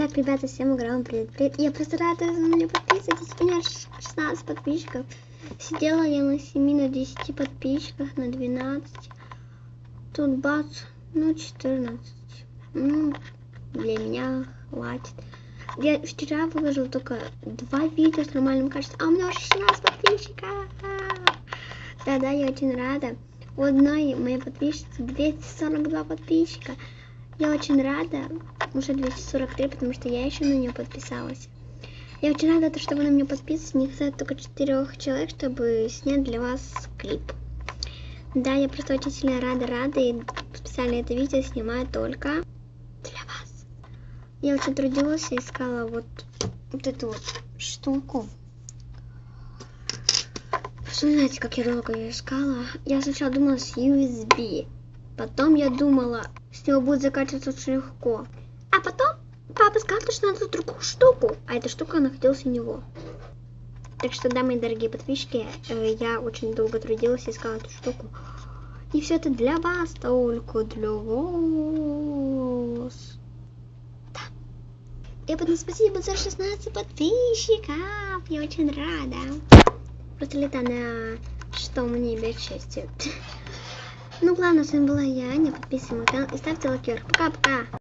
Так, ребята, всем играем привет, привет. Я просто рада, что на меня подписывайтесь. У меня ш- 16 подписчиков. Сидела я на 7, на 10 подписчиках, на 12. Тут бац, ну 14. Ну, для меня хватит. Я вчера выложил только два видео с нормальным качеством, а у меня уже 16 подписчиков. Да-да, я очень рада. У одной моей подписчицы 242 подписчика. Я очень рада. Уже 243, потому что я еще на нее подписалась. Я очень рада, что вы на меня подписываетесь. Не хватает только четырех человек, чтобы снять для вас клип. Да, я просто очень сильно рада, рада. И специально это видео снимаю только для вас. Я очень трудилась и искала вот, вот эту вот штуку. Вспоминайте, как я долго ее искала. Я сначала думала с USB. Потом я думала, с него будет закачиваться очень легко. А потом папа сказал, что надо другую штуку. А эта штука находилась у него. Так что, да, мои дорогие подписчики, э, я очень долго трудилась и искала эту штуку. И все это для вас, только для вас. Да. И потом спасибо за 16 подписчиков. Я очень рада. Просто лето на что мне без счастья. Ну ладно, с вами была я, Аня. Подписывайтесь на канал и ставьте лайк вверх. Пока-пока.